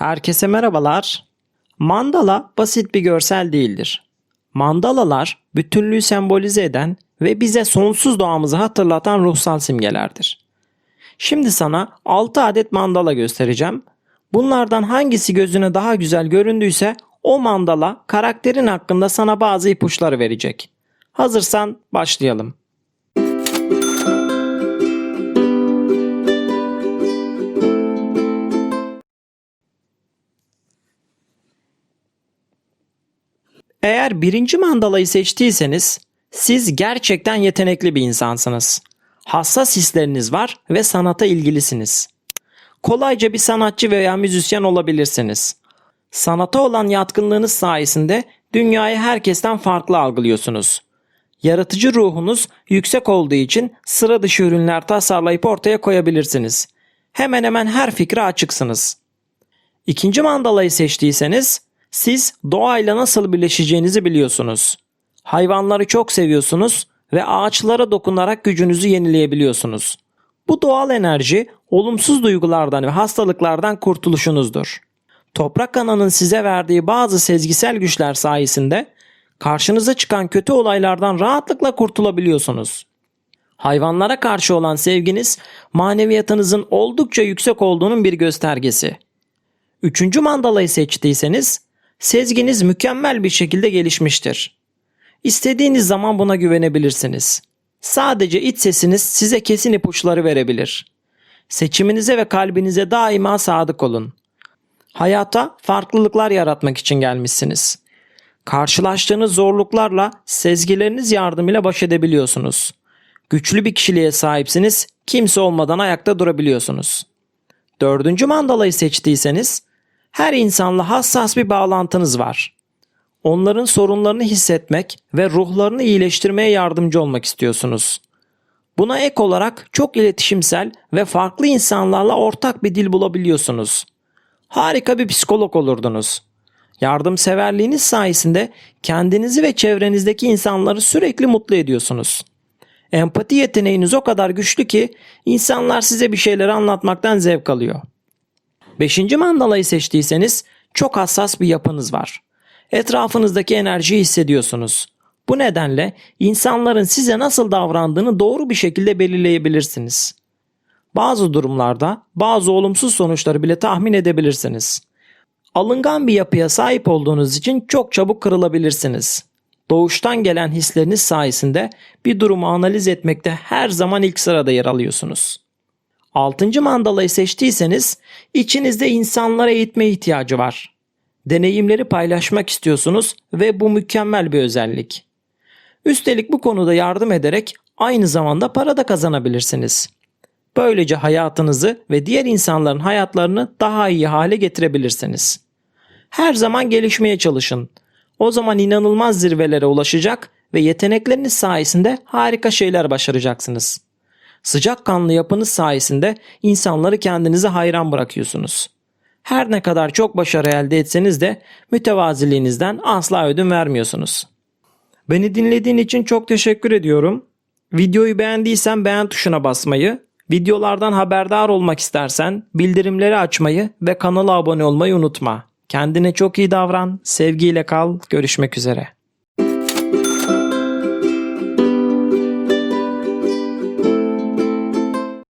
Herkese merhabalar. Mandala basit bir görsel değildir. Mandalalar bütünlüğü sembolize eden ve bize sonsuz doğamızı hatırlatan ruhsal simgelerdir. Şimdi sana 6 adet mandala göstereceğim. Bunlardan hangisi gözüne daha güzel göründüyse o mandala karakterin hakkında sana bazı ipuçları verecek. Hazırsan başlayalım. Eğer birinci mandalayı seçtiyseniz siz gerçekten yetenekli bir insansınız. Hassas hisleriniz var ve sanata ilgilisiniz. Kolayca bir sanatçı veya müzisyen olabilirsiniz. Sanata olan yatkınlığınız sayesinde dünyayı herkesten farklı algılıyorsunuz. Yaratıcı ruhunuz yüksek olduğu için sıra dışı ürünler tasarlayıp ortaya koyabilirsiniz. Hemen hemen her fikre açıksınız. İkinci mandalayı seçtiyseniz siz doğayla nasıl birleşeceğinizi biliyorsunuz. Hayvanları çok seviyorsunuz ve ağaçlara dokunarak gücünüzü yenileyebiliyorsunuz. Bu doğal enerji olumsuz duygulardan ve hastalıklardan kurtuluşunuzdur. Toprak ananın size verdiği bazı sezgisel güçler sayesinde karşınıza çıkan kötü olaylardan rahatlıkla kurtulabiliyorsunuz. Hayvanlara karşı olan sevginiz maneviyatınızın oldukça yüksek olduğunun bir göstergesi. Üçüncü mandalayı seçtiyseniz sezginiz mükemmel bir şekilde gelişmiştir. İstediğiniz zaman buna güvenebilirsiniz. Sadece iç sesiniz size kesin ipuçları verebilir. Seçiminize ve kalbinize daima sadık olun. Hayata farklılıklar yaratmak için gelmişsiniz. Karşılaştığınız zorluklarla sezgileriniz yardımıyla baş edebiliyorsunuz. Güçlü bir kişiliğe sahipsiniz, kimse olmadan ayakta durabiliyorsunuz. Dördüncü mandalayı seçtiyseniz her insanla hassas bir bağlantınız var. Onların sorunlarını hissetmek ve ruhlarını iyileştirmeye yardımcı olmak istiyorsunuz. Buna ek olarak çok iletişimsel ve farklı insanlarla ortak bir dil bulabiliyorsunuz. Harika bir psikolog olurdunuz. Yardımseverliğiniz sayesinde kendinizi ve çevrenizdeki insanları sürekli mutlu ediyorsunuz. Empati yeteneğiniz o kadar güçlü ki insanlar size bir şeyleri anlatmaktan zevk alıyor. Beşinci mandalayı seçtiyseniz çok hassas bir yapınız var. Etrafınızdaki enerjiyi hissediyorsunuz. Bu nedenle insanların size nasıl davrandığını doğru bir şekilde belirleyebilirsiniz. Bazı durumlarda bazı olumsuz sonuçları bile tahmin edebilirsiniz. Alıngan bir yapıya sahip olduğunuz için çok çabuk kırılabilirsiniz. Doğuştan gelen hisleriniz sayesinde bir durumu analiz etmekte her zaman ilk sırada yer alıyorsunuz. Altıncı mandalayı seçtiyseniz içinizde insanlara eğitme ihtiyacı var. Deneyimleri paylaşmak istiyorsunuz ve bu mükemmel bir özellik. Üstelik bu konuda yardım ederek aynı zamanda para da kazanabilirsiniz. Böylece hayatınızı ve diğer insanların hayatlarını daha iyi hale getirebilirsiniz. Her zaman gelişmeye çalışın. O zaman inanılmaz zirvelere ulaşacak ve yetenekleriniz sayesinde harika şeyler başaracaksınız. Sıcakkanlı yapınız sayesinde insanları kendinize hayran bırakıyorsunuz. Her ne kadar çok başarı elde etseniz de mütevaziliğinizden asla ödün vermiyorsunuz. Beni dinlediğin için çok teşekkür ediyorum. Videoyu beğendiysen beğen tuşuna basmayı, videolardan haberdar olmak istersen bildirimleri açmayı ve kanala abone olmayı unutma. Kendine çok iyi davran, sevgiyle kal, görüşmek üzere.